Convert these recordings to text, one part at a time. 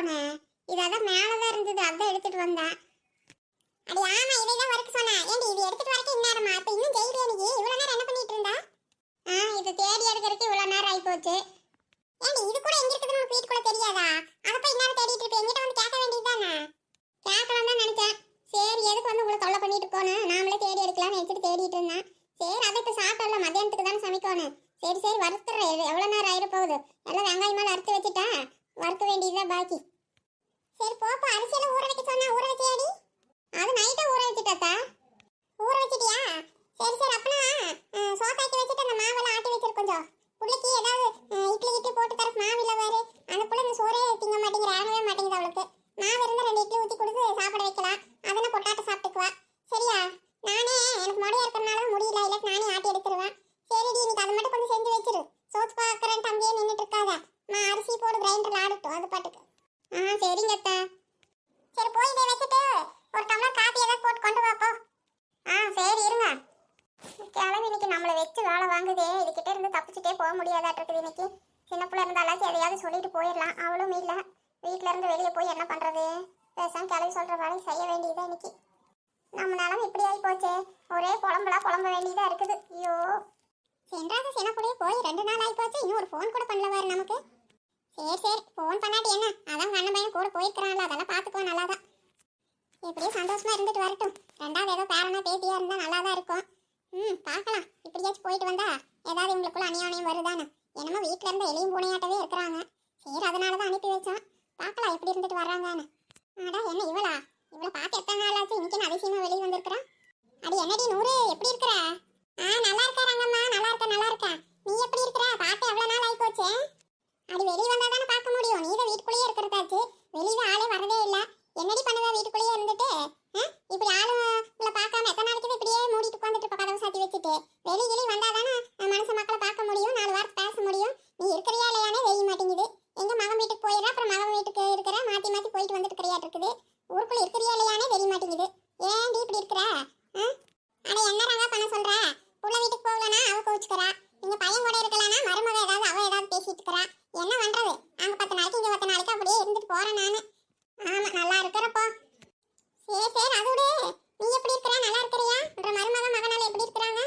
போனேன் இது அதான் மேலதான் இருந்தது. அதான் எடுத்துட்டு வந்தேன். அடி ஆமா இதை தான் வரைக்கும் சொன்னேன். ஏண்டி இது எடுத்துட்டு வரக்கு இந்நேரமா? இப்ப இன்னும் ஜெயிலியா நீ? இவ்வளவு நேரம் என்ன பண்ணிட்டு இருந்தா? ஆ இது தேடி எடுக்கிறதுக்கு இவ்வளவு நேரம் ஆகி போச்சு ஏண்டி இது கூட எங்க இருக்குதுன்னு உனக்கு வீட்டுக்குள்ள தெரியாதா? அதை போய் இந்நேரம் தேடிட்டு இருப்ப. எங்கிட்ட வந்து கேட்க வேண்டியதுதானே? கேட்கலாம் தான் நினைச்சேன். சரி எதுக்கு வந்து உங்களை தொல்லை பண்ணிட்டு போனேன் நாமளே தேடி எடுக்கலாம்னு நினைச்சிட்டு தேடிட்டு இருந்தேன். சரி அதை இப்போ சாப்பிடல. மதியானத்துக்கு தானே சமைக்கணும் சரி சரி வறுத்துறேன் எவ்வளோ நேரம் ஆயிட போகுது எல்லாம் வெங்காயம் மேலே அறுத்து வச்சுட்டேன். வறுக்க வேண்டியதுதான் பாக்கி. சரி போப்பா அரிசியில ஊற வைக்க சொன்னா ஊற வச்சியாடி? அது நைட்டே ஊற வச்சுட்டாத்தா ஊற வச்சிட்டியா? சரி சரி அப்பனா சோத்தாக்கி வச்சுட்டு அந்த மாவெல்லாம் ஆட்டி வச்சிரு கொஞ்சம். புள்ளைக்கு ஏதாவது இட்லி இட்லி போட்டு தர மாவு இல்ல வேறு அந்த புள்ள இந்த சோறே திங்க மாட்டேங்கிற ஆகவே மாட்டேங்குது அவளுக்கு. மாவு இருந்தால் ரெண்டு இட்லி ஊற்றி கொடுத்து சாப்பிட வைக்கலாம். அதெல்லாம் பொட்டாட்ட சாப்பிட்டுக்குவா. சரியா? நானே எனக்கு முடியா இருக்கிறனால முடியல இல்லை நானே ஆட்டி எடுத்துருவேன். சரிடி இன்னைக்கு அது மட்டும் கொஞ்சம் செஞ்சு வச்சிரு. சோத்துப்பா பார்க்கறேன் தம்பியே நின்றுட்டு இருக்காத நான் அரிசி போடு கிரைண்டர்ல ஆடட்டும் அது பாட்டுக்கு ஆ சரிங்க அத்தை. சரி போய் இதை வச்சுட்டு ஒரு டம்ளர் காப்பி ஏதாவது போட்டு கொண்டு வாப்போ ஆ சரி இருங்க. கிளம்பி இன்னைக்கு நம்மளை வச்சு வேலை வாங்குதே. இதுகிட்ட இருந்து தப்பிச்சுட்டே போக முடியாதாட்டிருக்குது இன்னைக்கு. சின்ன பிள்ளை இருந்தாலாச்சும் எதையாவது சொல்லிட்டு போயிடலாம். அவளும் இல்லை. வீட்டில இருந்து வெளியே போய் என்ன பண்றது? பேசாம கிளம்பி சொல்ற வேலையை செய்ய வேண்டியதா இன்னைக்கு. நம்ம நிலம் இப்படி ஆகி போச்சே. ஒரே குழம்புலாம் குழம்ப வேண்டியதா இருக்குது. ஐயோ. சென்றாத சின்னப்புள்ளையே போய் ரெண்டு நாள் ஆகி போச்சு. இன்னும் ஒரு ஃபோன் கூட பண்ணல பாரு நமக்கு. சரி சரி ஃபோன் பண்ணாட்டி என்ன? அதான் அண்ணன் பையன் கூட போயிருக்கிறான்ல அதெல்லாம் பார்த்துக்கோ நல்லாதான். எப்படியும் சந்தோஷமா இருந்துட்டு வரட்டும். ரெண்டாவது ஏதோ பேரனா பேத்தியா இருந்தா நல்லா தான் இருக்கும். ம் பார்க்கலாம். இப்படியாச்சும் போயிட்டு வந்தா ஏதாவது இவங்களுக்குள்ள அநியாயம் வருதானே என்னமோ வீட்டில இருந்து எளியும் பூனையாட்டவே இருக்கிறாங்க. சரி அதனால தான் அனுப்பி வச்சோம். பார்க்கலாம் எப்படி இருந்துட்டு வர்றாங்கன்னு. அடா என்ன இவளா? இவளை பார்த்து எத்தனை நாள் ஆச்சு? இன்னைக்கு என்ன அதிசயமா வெளியே வந்திருக்கிறா? அது என்னடி நூறு? எப்படி இருக்கிற? ஆ நல்லா இருக்கா ரங்கம்மா. நல்லா இருக்க நல்லா இருக்கேன் நீ எப்படி இருக்கிற பார்த்து எவ்வளவு நாள் ஆகி போச்சு அடி வெளியே வந்தா தானே பார்க்க முடியும். நீ தான் வீட்டுக்குள்ளேயே இருக்கிறதாச்சு. வெளியே ஆளே வரதே இல்லை. என்னடி பண்ணுவ வீட்டுக்குள்ளேயே இருந்துட்டு ஆ? இப்படி ஆளும் உள்ள பார்க்காம எத்தனை நாளைக்கு இப்படியே மூடிட்டு உட்காந்துட்டு இருப்ப கதவை சாத்தி வச்சுட்டு வெளியே வெளியே வந்தா தானே மனுஷ மக்களை பார்க்க முடியும் நாலு வார்த்தை பேச முடியும் நீ இருக்கிறியா இல்லையானே தெரிய மாட்டேங்குது எங்க மகன் வீட்டுக்கு போயிடுற அப்புறம் மகன் வீட்டுக்கு இருக்கிற மாத்தி மாத்தி போயிட்டு வந்துட்டு கிடையாது இருக்குது ஊருக்குள்ள இருக்கிறியா இல்லையானே தெரிய மாட்டேங்குது ஏன்டி இப்படி இருக்கிற ஆ? அட என்ன ரங்கா பண்ண சொல்ற புள்ள வீட்டுக்கு போகலனா அவ கோச்சுக்கிறா நீங்க பையன் கூட இருக்கலனா மருமக ஏதாவது அவ ஏதாவது பேசிட்டு இருக்கிறா. என்ன பண்றது? அங்க பத்து நாளைக்கு இங்க பத்து நாளைக்கு அப்படியே இருந்துட்டு போறேன் நானு. ஆமா நல்லா இருக்கிறப்போ. சரி சரி அது விடு. நீ எப்படி இருக்கிற? நல்லா இருக்கிறியா? என்ற மருமக மகனால எப்படி இருக்கிறாங்க?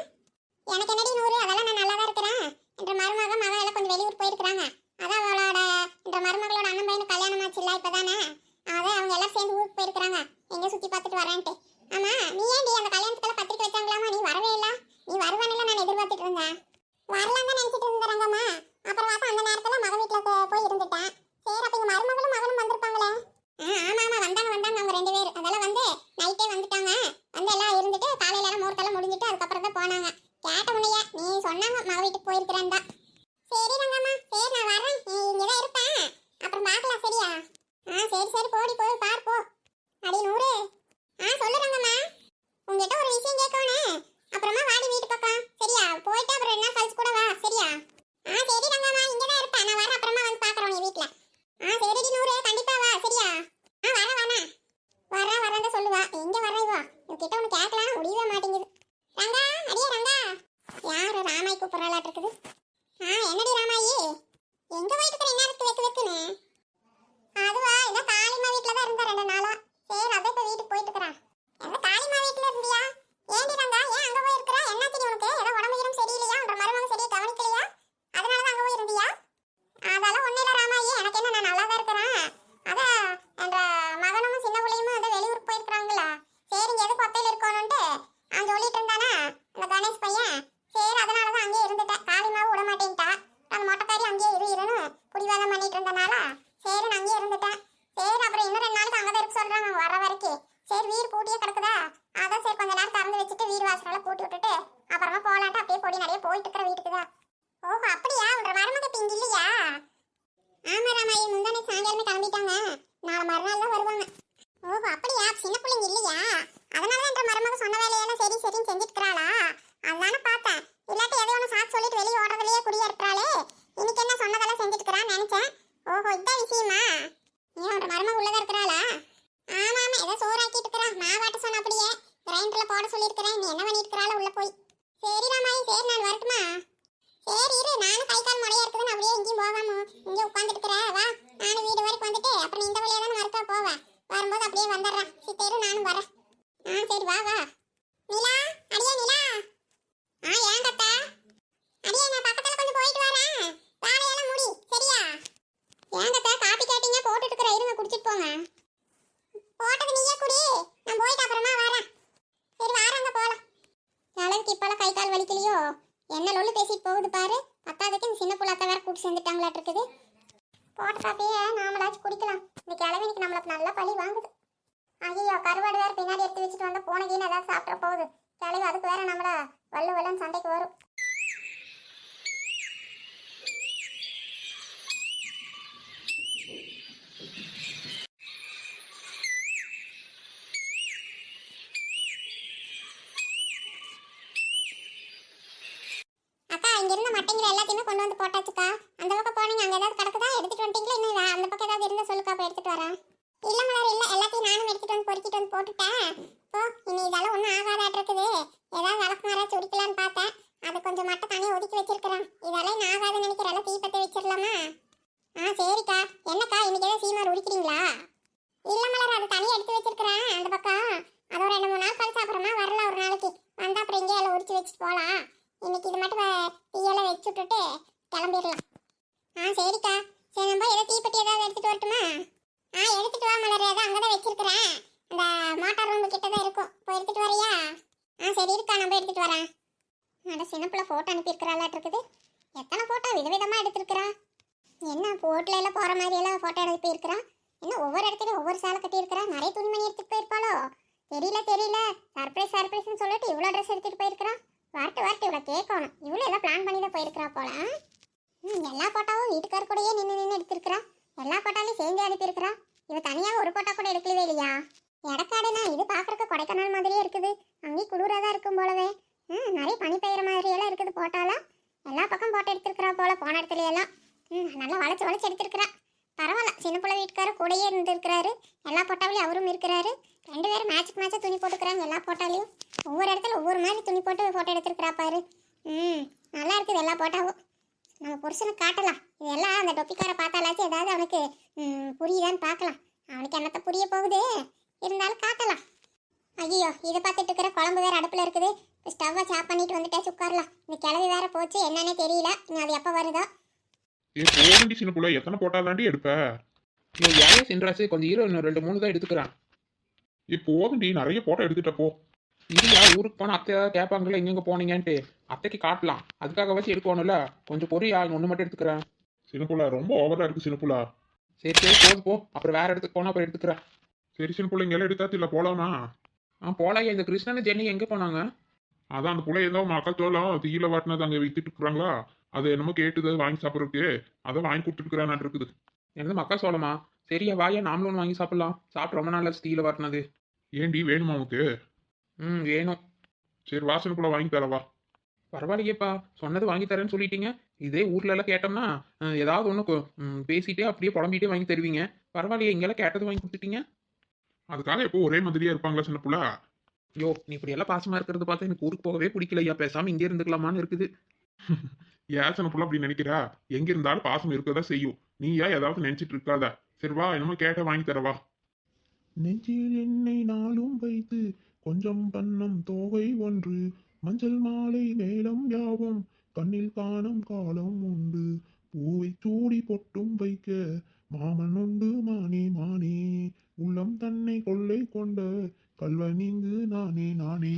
எனக்கு என்னடி நூறு? அதெல்லாம் நான் நல்லா தான் இருக்கிறேன். என்ற மருமக மகன் எல்லாம் கொஞ்சம் வெளியூர் போயிருக்கிறாங்க. அதான் அவளோட என்ற மருமகளோட அண்ணன் பையனுக்கு கல்யாணம் ஆச்சுல்ல இப்பதானே? அதான் அவங்க எல்லாம் சேர்ந்து ஊருக்கு போயிருக்கிறாங்க. எங்க சுத்தி பார்த்துட்டு வரேன்ட்டு. ஆமா நீ ஏன்டி அந்த கல்யாணத்துக்கெல்லாம் பத்திரிக்கை வச்சாங்களாமா? நீ வரவே இல்ல. நீ வருவானில்ல நான் எதிர்பார்த்துட்டு இருந்தேன். வரலாம் தான் நினைச்சிட்டு இருந்தாங்கம்மா அப்புறம் பார்த்தா அந்த நேரத்துல மகன் வீட்டுல போ- போய் இருந்துட்டேன் சரி அப்ப எங்க மருமகளும் மகனும் வந்திருப்பாங்களே? ஆ, ஆமா ஆமா வந்தாங்க வந்தாங்க அவங்க ரெண்டு பேர் அதெல்லாம் வந்து நைட்டே வந்துட்டாங்க. வந்து எல்லாம் இருந்துட்டு காலையில எல்லாம் முகூர்த்தெல்லாம் முடிஞ்சிட்டு அதுக்கப்புறம் தான் போனாங்க. கேட்ட உன்னைய நீ சொன்னாங்க மக வீட்டுக்கு போயிருக்கிறேன்டா. சரி ரங்கம்மா. சரி நான் வரேன் நீ இங்கதான் இருப்பேன் அப்புறம் பார்க்கலாம் சரியா? ஆ சரி சரி. போடி போய் பார் போ. அடி நூறு. ஆ சொல்லுறங்கம்மா உங்ககிட்ட ஒரு விஷயம் கேட்கணும் அப்புறமா வாடி வீட்டு பக்கம். சரியா? போயிட்டு அப்புறம் ரெண்டு நாள் கழிச்சு கூட வா சரியா ஆ சரி ரங்கம்மா இங்கதான் இருப்பேன் நான் வரேன் அப்புறமா வந்து பாக்குறோம் நீ வீட்ல ஆ சரிடி நூறு கண்டிப்பா வா சரியா ஆ வரேன் வரேன் வரேன் வரேன் தான் சொல்லுவா எங்க வர இவா இவகிட்ட ஒன்று கேட்கலாம் முடியவே மாட்டேங்குது ரங்கா அடியே ரங்கா யாரு ராமாய் கூப்பிட்றாளாட்டு இருக்குது ஆ என்னடி ராமாயி எங்க போயிட்டு இருக்கிற என்ன வெக்கு வெக்குன்னு அதுவா இந்த காளிமா வீட்ல தான் இருந்த ரெண்டு நாளா சரி அதான் இப்ப வீட்டுக்கு போயிட்டு இருக்கிறேன் எங்க காளிமா வீட்ல இருந்தியா ஏண்டி ரங்கா ஏன் அங்க போய் இருக்கிற என்னாச்சு உனக்கு ஏதோ உடம்பு கிடம் சரியில்லையா உன்ற மருமகன் சரியா கவனிக்கலையா அதனால தான் அங்க போய் இருந்தியா அதெல்லாம் ஒண்ணு இல்ல ராமாயி எனக்கு என்ன நான் நல்லா தான் இருக்கிறேன் அதான் என்ற மகனும் சின்ன பிள்ளையும் அந்த வெளியூருக்கு போயிருக்கிறாங்களா சரி இங்க எதுக்கு ஒத்தையில இருக்கணும்ட்டு அவன் சொல்லிட்டு இருந்தானா அந்த கணேஷ் பையன் சரி அதனால தான் அங்கேயே இருந்துட்டேன் காளிமாவும் விட மாட்டேன்ட்டா அந்த மொட்டைக்காரி அங்கேயே இரு இருன்னு புடிவாதம் பண்ணிட்டு இருந்தனால சரி நான் அங்கேயே இருந்துட்டேன் சரி அப்புறம் இன்னும் ரெண்டு நாளைக்கு அங்கே தான் இருக்க சொல்றாங்க அவங்க வர வரைக்கும் சரி வீடு பூட்டியே கிடக்குதா அதான் சரி கொஞ்ச நேரம் திறந்து வச்சுட்டு வீடு வாசலெல்லாம் பூட்டி விட்டுட்டு அப்புறமா போலான்ட்டு நிறைய போயிட்டு இருக்கிற வீட்டுக்கு தான். ஓஹோ அப்படியா? உங்க மருமக இப்ப இங்க இல்லையா? ஆமா ராமாயி முந்தானே சாயங்காலமே கிளம்பிட்டாங்க. நாளை மறுநாள் தான் வருவாங்க. ஓஹோ அப்படியா? சின்ன பிள்ளைங்க இல்லையா? அதனால தான் மருமக சொன்ன வேலையெல்லாம் சரி சரின்னு செஞ்சுட்டு இருக்கிறாளா அதானே பார்த்தேன். இல்லாட்டி எதோ ஒன்று சாக்கு சொல்லிட்டு வெளியே ஓடுறதுலயே குடியா இருக்கிறாளே இன்னைக்கு என்ன சொன்னதெல்லாம் செஞ்சுட்டு இருக்கிறான்னு நினைச்சேன். ஓஹோ இதான் விஷயமா? ஏன் உன்ற மருமக உள்ளதா இருக்கிறாளா? ஆமா ஆமா ஏதோ சோறாக்கிட்டு இருக்கிறா. மாவாட்ட சொன்ன அப்படியே. கிரைண்டர்ல போட சொல்லியிருக்கிறேன். நீ என்ன பண்ணிட்டு உள்ள போய். சரி ராமாயி சரி நான் வரட்டுமா சரி இரு நானும் கை கால் முறையா இருக்குதுன்னு அப்படியே எங்கேயும் போகாம இங்கே உட்காந்துட்டு இருக்கிற வா நானும் வீடு வரைக்கும் வந்துட்டு அப்புறம் நீ இந்த வழியா வரும்போது அப்படியே வந்துடுறேன் சித்தேரு நானும் வரேன் ஆ சரி வா வா நிலா அடியே நிலா ஆ ஏன் கத்தா அடியே நான் பக்கத்துல கொஞ்சம் போயிட்டு வரேன் வேலையெல்லாம் முடி சரியா ஏன் கத்தா காப்பி கேட்டீங்க போட்டுட்டு இருக்கிற இருங்க குடிச்சிட்டு போங்க போட்டது நீயே குடி நான் போயிட்டு அப்புறமா வரேன் சரி வாரங்க போலாம் நாளைக்கு இப்பெல்லாம் கை என்ன லொல்லு பேசிட்டு போகுது பாரு. பத்தாவதுக்கு இந்த சின்ன புள்ளாத்த வேற கூட்டு சேர்ந்துட்டாங்களாட்டு இருக்குது. போட்ட காப்பியே நாமளாச்சும் குடிக்கலாம். இந்த கிழவிக்கு நம்மளுக்கு நல்லா பழி வாங்குது. ஐயோ கருவாடு வேற பின்னாடி எடுத்து வச்சுட்டு வந்தா போனகின்னு ஏதாவது சாப்பிட போகுது. கிழவி அதுக்கு வேற நம்மள வல்லு வல்லன்னு சண்டைக்கு வரும். இங்க எல்லாத்தையுமே கொண்டு வந்து போட்டாச்சுக்கா. அந்த பக்கம் போனீங்க அங்கே ஏதாவது கிடக்குதா? எடுத்துட்டு வந்துட்டீங்களா? இன்னும் அந்த பக்கம் ஏதாவது இருந்தால் சொல்லுக்கா போய் எடுத்துட்டு வரேன். இல்ல மலர் இல்ல எல்லாத்தையும் நானும் எடுத்துட்டு வந்து பொறுக்கிட்டு வந்து போட்டுட்டேன். இப்போ இனி இதெல்லாம் ஒன்றும் ஆகாதாட்டு இருக்குது. ஏதாவது விளக்கு மாறாச்சும் உடிக்கலான்னு பார்த்தேன். அது கொஞ்சம் மட்டும் தனியாக ஒதுக்கி வச்சிருக்கிறேன். இதெல்லாம் இன்னும் ஆகாதுன்னு நினைக்கிறேன் தீ பற்றி வச்சிடலாமா? ஆ சரிக்கா. என்னக்கா இன்னைக்கு ஏதாவது சீமார் உடிக்கிறீங்களா இல்ல மலர் அது தனியாக எடுத்து வச்சிருக்கிறேன் அந்த பக்கம். அது ஒரு ரெண்டு மூணு நாள் கழிச்சு அப்புறமா வரல ஒரு நாளைக்கு. வந்தா அப்புறம் இங்கே எல்லாம் உரிச்சு வச்சுட்டு போகலாம். இன்னைக்கு இது மட்டும் டீயெல்லாம் வச்சு விட்டுட்டு கிளம்பிடலாம். ஆ சரிக்கா. சரி நம்ம ஏதோ தீப்பெட்டி ஏதாவது எடுத்துட்டு வரட்டுமா? ஆ எடுத்துட்டு வா மலர். ஏதோ அங்கே தான் வச்சிருக்கிறேன். அந்த மோட்டார் ரூம் கிட்ட தான் இருக்கும். இப்போ எடுத்துட்டு வரியா? ஆ சரி இருக்கா. நம்ம எடுத்துட்டு வரேன். அட சின்ன ஃபோட்டோ அனுப்பியிருக்கிறாளாட்டு இருக்குது. எத்தனை ஃபோட்டோ விதவிதமாக எடுத்திருக்கிறா? என்ன போட்டில் எல்லாம் போகிற மாதிரி எல்லாம் ஃபோட்டோ எடுத்து போயிருக்கிறா என்ன ஒவ்வொரு இடத்துலையும் ஒவ்வொரு சேலை கட்டியிருக்கிறா? நிறைய துணிமணி எடுத்துகிட்டு போயிருப்பாளோ? தெரியல தெரியல. சர்ப்ரைஸ் சர்ப்ரைஸ்னு சொல்லிட்டு இவ்வளோ ட்ரெஸ் எடுத்துட்டு போயிருக்கிறான் வரட்டு வரட்டு இவ்வளோ கேட்கணும். இவ்வளோ எல்லாம் பிளான் பண்ணி தான் போயிருக்கிறா போல. ம் எல்லா போட்டாவும் வீட்டுக்கார் கூடயே நின்று நின்று எடுத்திருக்கிறா. எல்லா போட்டாலையும் சேர்ந்து அனுப்பியிருக்கிறா. இவ தனியாக ஒரு போட்டா கூட எடுக்கலவே இல்லையா? இடக்காடுனா இது பார்க்கறதுக்கு கொடைக்கானல் மாதிரியே இருக்குது. அங்கேயும் குளிராக தான் இருக்கும் போலவே. ம் நிறைய பனி பெய்கிற மாதிரியெல்லாம் இருக்குது போட்டாலாம். எல்லா பக்கம் போட்டோ எடுத்திருக்கிறா போல போன இடத்துல எல்லாம் ம் நல்லா வளைச்சி வளைச்சி எடுத்திருக்கிறா. பரவாயில்ல சின்ன பிள்ளை வீட்டுக்காரர் கூடயே இருந்திருக்கிறாரு. எல்லா போட்டாவிலையும் அவரும் இருக்கிறாரு. ரெண்டு பேரும் மேட்சுக்கு மேட்சாக துணி போட்டுக்கிறாங்க எல்லா போட்டாலையும். ஒவ்வொரு இடத்துல ஒவ்வொரு மாதிரி துணி போட்டு ஃபோட்டோ எடுத்துருக்கிறா பாரு. ம் நல்லா இருக்குது எல்லா போட்டாவும். நம்ம புருஷனை காட்டலாம். இதெல்லாம் அந்த டொப்பிக்கார பார்த்தாலாச்சும் ஏதாவது அவனுக்கு புரியுதான்னு பார்க்கலாம். அவனுக்கு என்னத்த புரிய போகுது? இருந்தாலும் காட்டலாம். ஐயோ இதை பார்த்துட்டு இருக்கிற குழம்பு வேறு அடுப்பில் இருக்குது. ஸ்டவ்வை சாப் பண்ணிட்டு வந்துட்டேன் உட்காரலாம் இந்த கிளவி வேற போச்சு என்னன்னே தெரியல. இன்னும் அது எப்போ வருதோ? ஏ போகண்டி சின்ன எத்தனை போட்டா தாண்டி எடுப்ப நீ சின்ராசு கொஞ்சம் ஹீரோ இன்னும் ரெண்டு மூணு தான் எடுத்துக்கிறான். ஏ போதுண்டி நிறைய போட்டோ எடுத்துட்ட போ. இல்லையா ஊருக்கு போனால் அத்தை கேட்பாங்களே எங்கெங்க போனீங்கன்ட்டு. அத்தைக்கு காட்டலாம். அதுக்காக வச்சு எடுக்கணும்ல. கொஞ்சம் பொரியா ஒன்று மட்டும் எடுத்துக்கிறேன். சின்ன புள்ள ரொம்ப ஓவரா இருக்கு சின்ன புள்ள சரி சரி போது போ. அப்புறம் வேற இடத்துக்கு போனால் அப்புறம் எடுத்துக்கிறேன். சரி சின்ன புள்ள இங்கெல்லாம் எடுத்தாச்சு இல்ல போலாமா? ஆ போலாம் இந்த கிருஷ்ணன் ஜென்னி எங்கே போனாங்க? அதான் அந்த புள்ள ஏதோ மக்கத்தோலம் தீயில வாட்டினது அங்க வித்துட்டு இருக்கிறாங்களா? அது என்னமோ கேட்டுது வாங்கி சாப்பிட்றதுக்கு. அதை வாங்கி கொடுத்துருக்குறான் இருக்குது. எனது மக்கா சோளமா சரியா வாயா நாமளும் ஒன்று வாங்கி சாப்பிடலாம். சாப்பிட்டு ரொம்ப நாள் ஸ்டீல வரணுது ஏண்டி வேணுமா உனக்கு? ம் வேணும். சரி புள்ள வாங்கி தரவா பரவாயில்லையேப்பா. சொன்னது வாங்கி தரேன்னு சொல்லிட்டீங்க. இதே ஊர்ல எல்லாம் கேட்டோம்னா ஏதாவது ஒன்று பேசிட்டே அப்படியே புலம்பிட்டே வாங்கி தருவீங்க. பரவாயில்லையே இங்கெல்லாம் கேட்டது வாங்கி கொடுத்துட்டீங்க. அதுக்காக எப்போ ஒரே மாதிரியா இருப்பாங்களா சின்ன புள்ள? யோ நீ இப்படி எல்லாம் பாசமா இருக்கிறது பார்த்தா எனக்கு ஊருக்கு போகவே பிடிக்கலையா? பேசாம இங்கே இருந்துக்கலாமான்னு இருக்குது. ஏன் சின்ன புள்ள அப்படி நினைக்கிறா? எங்க இருந்தாலும் பாசம் இருக்கதான் செய்யும். நீ ஏதாவது நினைச்சிட்டு இருக்காத? சரி வா என்னமோ கேட்ட வாங்கி தரவா. நெஞ்சில் என்னை நாளும் வைத்து கொஞ்சம் பன்னம் தோகை ஒன்று. மஞ்சள் மாலை மேலம் யாவும் கண்ணில் காணும் காலம் உண்டு. பூவை சூடி பொட்டும் வைக்க மாமன் உண்டு மானே மானே. உள்ளம் தன்னை கொள்ளை கொண்ட கல்வனிங்கு நானே நானே.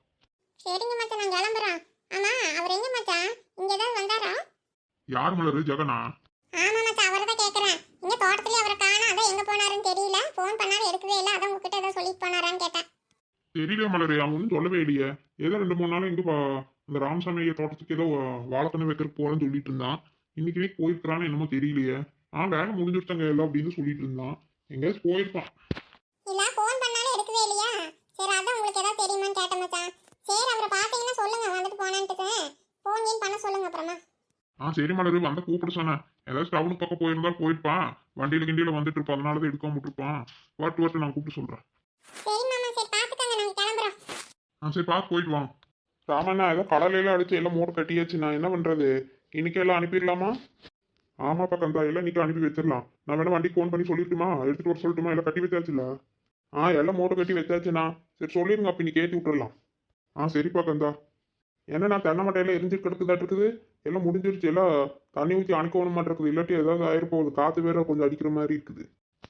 யார் மலரு ஜெகனா? ஆமா மச்சான் அவரை தான் கேக்குறேன். இங்க தோட்டத்துலயே அவரை காணோம். அதான் எங்க போனாருன்னு தெரியல. ஃபோன் பண்ணாரு எடுக்கவே இல்லை. அதான் உங்ககிட்ட ஏதோ சொல்லிட்டு போனாரான்னு கேட்டேன். தெரியல மலரு அவன் ஒன்றும் சொல்லவே இல்லையே. ஏதோ ரெண்டு மூணு நாள் இங்கே இந்த ராமசாமி ஐயா தோட்டத்துக்கு ஏதோ வாழைக்கண்ணு வைக்கிறதுக்கு போகிறேன்னு சொல்லிட்டு இருந்தான். இன்னைக்கு இன்னைக்கு போயிருக்கிறான்னு என்னமோ தெரியலையே. ஆ வேலை முடிஞ்சிருச்சாங்க எல்லாம் அப்படின்னு சொல்லிட்டு இருந்தான். எங்கேயாச்சும் போயிருப்பான். இல்ல ஃபோன் பண்ணாலும் எடுக்கவே இல்லையா? சரி அதான் உங்களுக்கு ஏதாவது தெரியுமான்னு கேட்டேன் மச்சான். சரி அவரை பார்த்தீங்கன்னா சொல்லுங்க வந்துட்டு போனான்ட்டு ஃபோன் பண்ண சொல்லுங்க அப்புறமா. ஆ சரி மலரு வந்த கூப்பிட சொன்னேன். ஏதாச்சும் டவுன் பக்கம் போயிருந்தா போயிருப்பான் வண்டியில கிண்டியில வந்துட்டு இருப்பான் அதனால தான் எடுக்காம விட்டுருப்பான். வாட்டு வாட்டு நான் கூப்பிட்டு சொல்றேன். ஆ சரி பார்த்து போயிட்டு வாங்க. ராமண்ணா ஏதோ கடலையெல்லாம் அடிச்சு எல்லாம் மூட்டை கட்டியாச்சு. நான் என்ன பண்றது? இன்னைக்கு எல்லாம் அனுப்பிடலாமா? ஆமாப்பா கந்தா எல்லாம் இன்னைக்கு அனுப்பி வச்சிடலாம். நான் வேணா வண்டிக்கு ஃபோன் பண்ணி சொல்லிட்டுமா? எடுத்துட்டு வர சொல்லட்டுமா? எல்லாம் கட்டி வச்சாச்சுல? ஆ எல்லாம் மூட்டை கட்டி வச்சாச்சுண்ணா. சரி சொல்லிருங்க அப்ப இன்னைக்கு ஏற்றி விட்டுறலாம். ஆ சரிப்பா கந்தா என்ன நான் தென்னை மட்டையெல்லாம் எரிஞ்சு கிடக்குதாட்டு இருக்குது? எல்லாம் முடிஞ்சிருச்சு. எல்லாம் தண்ணி ஊற்றி அனுக்கணும் மாட்டிருக்குது இல்லாட்டி ஏதாவது ஆயிருப்போகுது. காற்று வேற கொஞ்சம் அடிக்கிற மாதிரி இருக்குது.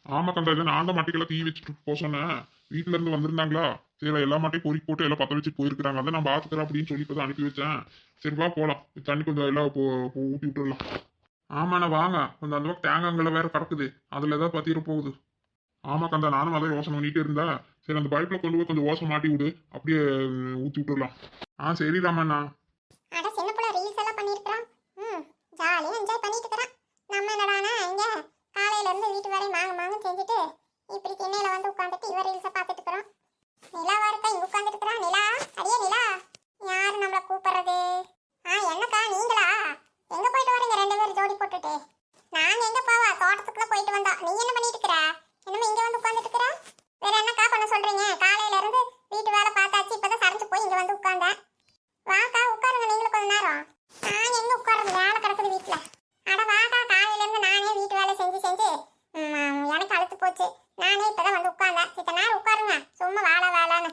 ஆமா கந்தா இதை நான் தான் மட்டைக்கெல்லாம் தீ வச்சுட்டு போக சொன்னேன். வீட்டுல இருந்து வந்திருந்தாங்களா? சரி எல்லா மாட்டையும் பொறி போட்டு எல்லாம் பத்த வச்சுட்டு போயிருக்காங்க அதை நான் பார்த்துக்கிறேன் அப்படின்னு சொல்லி இப்போ அனுப்பி வச்சேன். சரி வா தண்ணி கொஞ்சம் எல்லாம் போ போ- ஊத்தி ஆமாண்ணா வாங்க. கொஞ்சம் அந்த பக்கம் தேங்காய்களை வேற கிடக்குது அதில் ஏதாவது பத்திர போகுது. ஆமா கந்தா நானும் அதை யோசனை பண்ணிகிட்டே இருந்தேன். சரி அந்த பைப்பில் கொண்டு போய் கொஞ்சம் ஓசை மாட்டி விடு. அப்படியே ஊற்றி விட்டுடலாம் ஆ சரி ராமண்ணா அட சின்ன புள்ள ரீல்ஸ் எல்லாம் பண்ணியிருக்கிறான் ம் ஜாலியாக என்ஜாய் பண்ணிட்டு இருக்கிறான் நம்ம என்னடானா இங்க காலையில எல்லாரையும் மாங்க மாங்கன்னு செஞ்சுட்டு இப்படி திண்ணையில வந்து உட்காந்துட்டு இவர் ரீல்ஸை பார்த்துட்டு இருக்கிறோம். நிலாவா இருக்கா? இங்க உட்காந்துட்டு இருக்கிறான் நிலா? அடியே நிலா. யாரு நம்மளை கூப்பிடுறது? ஆ என்னக்கா நீங்களா? எங்க போயிட்டு வரீங்க ரெண்டு பேரும் ஜோடி போட்டுட்டு? நாங்க எங்க போவா? தோட்டத்துக்குள்ள போயிட்டு வந்தா. நீ என்ன பண்ணிட்டு இருக்கிற? என்னமோ இங்க வந்து உட்காந்துட்டு இருக்கிற? வேற என்னக்கா பண்ண சொல்றீங்க? காலையில இருந்து வீட்டு வேலை பார்த்தாச்சு இப்பதான் சரிஞ்சு போய் இங்க வந்து உட்காந்தேன் வாக்கா உட்காருங்க. நீங்களும் கொஞ்ச நேரம். நான் எங்க உட்காருங்க வேலை கிடக்குது வீட்டுல. அட வாக்கா காலையில இருந்து நானே வீட்டு வேலை செஞ்சு செஞ்சு போச்சு. நானே இப்பதான் வந்து உட்கார்ந்தேன். சித்த நேரம் உட்காருங்க. சும்மா வாழ வேலைன்னு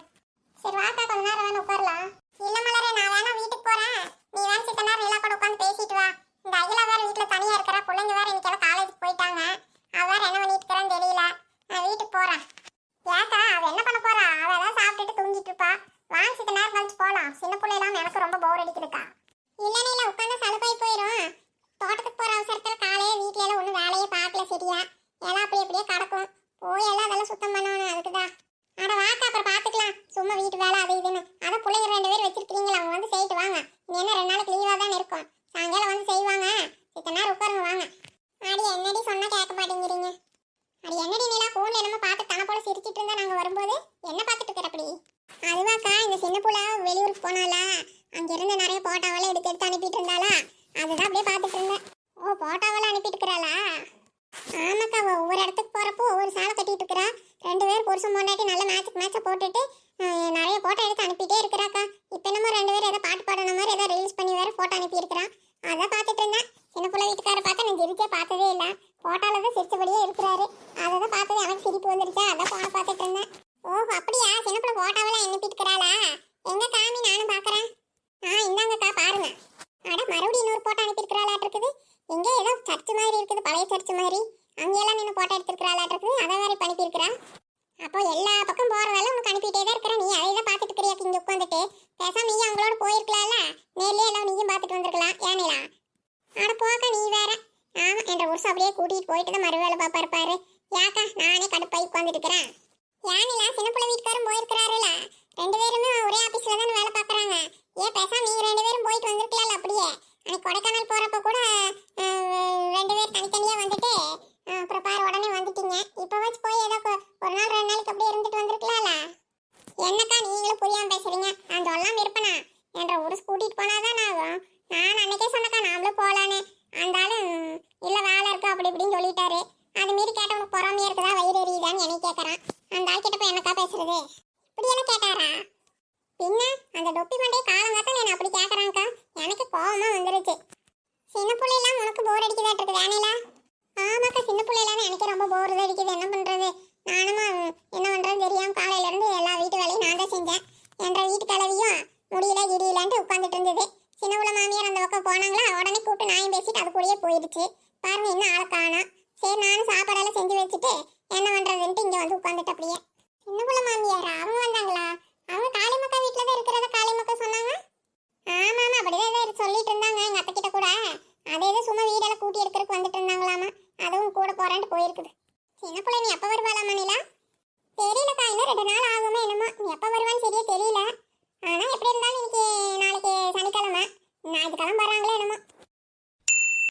சரி வாக்கா கொஞ்ச நேரம் வேணும் உட்காரலாம். இல்ல மலரே நான் வேணா வீட்டுக்கு போறேன். நீ வேணும் சித்த நேரம் எல்லாம் கூட உட்காந்து பேசிட்டு வா. இந்த அகிலா வேற வீட்டுல தனியா இருக்கிற. பிள்ளைங்க வேற இன்னைக்கு காலேஜுக்கு போயிட்டாங்க அவ வேற என்ன பண்ணிட்டு இருக்கிறான்னு தெரியல நான் வீட்டுக்கு போறேன் ஏக்கா அவ என்ன பண்ண போறா அவ ஏதாவது சாப்பிட்டுட்டு தூங்கிட்டு இருப்பா வாங்க சித்த நேரம் கழிச்சு போலாம் சின்ன பிள்ளை இல்லாம எனக்கு ரொம்ப போர் அடிக்குதுக்கா இல்லனே இல்ல உட்காந்து சலுப்பாய் போயிடும் தோட்டத்துக்கு போற அவசரத்துல காலையே வீட்ல எல்லாம் ஒண்ணும் வேலையே பார்க்கல சரியா எல்லாம் அப்படி அப்படியே கிடக்கும் போய் எல்லாம் அதெல்லாம் சுத்தம் பண்ணணும் அதுக்குதான் அட வாக்கா அப்புறம் பாத்துக்கலாம் சும்மா வீட்டு வேலை அது இதுன்னு அதான் பிள்ளைங்க ரெண்டு பேர் வச்சிருக்கீங்களா அவங்க வந்து செய்யிட்டு வாங்க இனி என்ன ரெண்டு நாளைக்கு லீவா தானே இருக்கும் சாயங்காலம் வந்து செய்வாங்க சித்த நேரம் உட்காருங்க வாங்க அடி என்னடி சொன்னா கேட்க மாட்டேங்கிறீங்க அடி என்னடி நீலா போன்ல என்னமோ பார்த்து தன போல சிரிச்சிட்டு இருந்தா நாங்க வரும்போது என்ன பார்த்துட்டு இருக்கிற அப்படி அதுவாக்கா இந்த சின்ன புள்ள வெளியூருக்கு போனாலா அங்க இருந்து நிறைய போட்டோவெல்லாம் எடுத்து எடுத்து அனுப்பிட்டு இருந்தாளா அதுதான் அப்படியே பார்த்துட்டு இருந்தேன் ஓ போட்டோவெல்லாம் அனுப்பிட்டு இருக்கிறாளா ஆமாக்கா அவ ஒவ்வொரு இடத்துக்கு போறப்போ ஒவ்வொரு சாலை கட்டிட்டு இருக்கிறா ரெண்டு பேரும் புருஷன் பொண்டாட்டி நல்ல மேட்சுக்கு மேட்சை போட்டுட்டு அஹ், நிறைய போட்டோ எடுத்து அனுப்பிட்டே இருக்கிறாக்கா இப்போ என்னமோ ரெண்டு பேரும் ஏதோ பாட்டு பாடுன மாதிரி ஏதோ ரீல்ஸ் பண்ணி வேற போட்டோ அனுப்பி இருக்கிறான் அதான் பார்த்துட்டு இருந்தேன் சின்ன புள்ள வீட்டுக்கார பார்த்தா நான் சிரிச்சே பார்த்ததே இல்லை போட்டால தான் சிரிச்சபடியே இருக்கிறாரு அதை தான் பார்த்தது எனக்கு சிரிப்பு வந்துருச்சா? அதான் போன பார்த்துட்டு இருந்தேன். ஓஹோ அப்படியா? சின்ன பிள்ளை போட்டோவெல்லாம் அனுப்பிட்டுக்கிறாளா? எங்க காமி நானும் பார்க்குறேன். ஆ இந்தாங்கக்கா பாருங்க. அட மறுபடியும் இன்னொரு போட்டோ அனுப்பியிருக்கிறாளாட்டு இருக்குது இங்கே ஏதோ சர்ச் மாதிரி இருக்குது பழைய சர்ச் மாதிரி அங்கெல்லாம் நின்று போட்டோ எடுத்திருக்கிறாளாட்டு இருக்குது அதை வேற இப்ப அனுப்பியிருக்கிறா அப்போ எல்லா பக்கம் போறதெல்லாம் உனக்கு அனுப்பிட்டே தான் இருக்கிற நீ அதை தான் பார்த்துட்டு இருக்கிறியா இங்க உட்காந்துட்டு பேசாம நீ அவங்களோட போயிருக்கலாம்ல நேர்லயே எல்லாம் நீயும் பார்த்துட்டு வந்திருக்கலாம் ஏனிலா அட போக்கா நீ வேற ஆமா என்ற வருஷம் அப்படியே கூட்டிட்டு போயிட்டு தான் மறுவேளை பாப்பா இருப்பாரு யாக்கா நானே கடுப்பாய் உட்காந்துருக்கிறேன் இருக்கிறேன் யானிலா சின்ன பிள்ளை வீட்டுக்காரும் போயிருக்கிறாருல. ரெண்டு பேருமே ஒரே ஆபீஸ்ல தான் வேலை பாக்குறாங்க ஏன் பேசாம நீங்க ரெண்டு பேரும் போயிட்டு வந்திருக்கலாம்ல அப்படியே. அன்னைக்கு கொடைக்கானல் போறப்ப கூட ரெண்டு பேர் தனித்தனியா வந்துட்டு அப்புறம் பாரு உடனே வந்துட்டீங்க. இப்ப வச்சு போய் ஏதோ ஒரு நாள் ரெண்டு நாளைக்கு அப்படியே இருந்துட்டு வந்திருக்கலாம்ல. என்னக்கா நீங்களும் புரியாம பேசுறீங்க? நான் சொல்லாம இருப்பேனா? என்ற ஒரு கூட்டிட்டு போனாதான் ஆகும். நான் அன்னைக்கே சொன்னக்கா நாமளும் போலான்னு. அந்த ஆளு ம், இல்ல வேலை இருக்கு அப்படி இப்படின்னு சொல்லிட்டாரு அது மீறி கேட்டவனுக்கு பொறாமையா இருக்குதா வயிறு எரியுதான்னு என்னை கேட்கறான் அந்த ஆள் கிட்ட போய் என்னக்கா பேசுறது இப்படி எல்லாம் கேட்டாரா பின்ன அந்த டொப்பி மண்டையை காலங்காத்தான் என்ன அப்படி கேட்கறாங்கக்கா எனக்கு கோவமா வந்துருச்சு சின்ன பிள்ளைலாம் உனக்கு போர் அடிக்குதாட்டு இருக்குது வேணையில ஆமாக்கா சின்ன பிள்ளைலாம் எனக்கு ரொம்ப போர் அடிக்குது என்ன பண்றது நானுமா ம், என்ன பண்றதுன்னு தெரியாம காலையில இருந்து எல்லா வீட்டு வேலையும் நான் தான் செஞ்சேன் என்ற வீட்டு கிளவியும் முடியல கிடியலான்ட்டு உட்காந்துட்டு இருந்தது சின்ன உள்ள மாமியார் அந்த பக்கம் போனாங்களா உடனே கூப்பிட்டு நாயும் பேசிட்டு அது கூடயே போயிடுச்சு பாருங்க என்ன ஆளை காணா. சரி நானும் சாப்பாடெல்லாம் செஞ்சு வச்சுட்டு என்ன பண்றதுன்ட்டு இங்க வந்து உட்காந்துட்டு அப்படியே. சின்ன உள்ள மாமியாரா? அவங்க வந்தாங்களா? அவங்க காளிமக்கா வீட்டுல தான் இருக்கிறத காளிமக்கா சொன்னாங்க? ஆமா ஆமா அப்படிதான் ஏதோ சொல்லிட்டு இருந்தாங்க எங்க அத்தை கிட்ட கூட. அதே ஏதோ சும்மா வீடெல்லாம் கூட்டி எடுக்கிறதுக்கு வந்துட்டு இருந்தாங்களாமா? அதுவும் கூட போறேன்ட்டு போயிருக்குது. சின்ன பிள்ளை நீ எப்ப வருவாளாமா நிலா? தெரியலக்கா இன்னும் ரெண்டு நாள் ஆகுமே என்னமோ. நீ எப்ப வருவான்னு சரியா தெரியல. ஆனா எப்படி இருந்தாலும் இன்னைக்கு நாளைக்கு சனிக்கிழமை. ஞாயிற்றுக்கிழமை வராங்களே என்னமோ.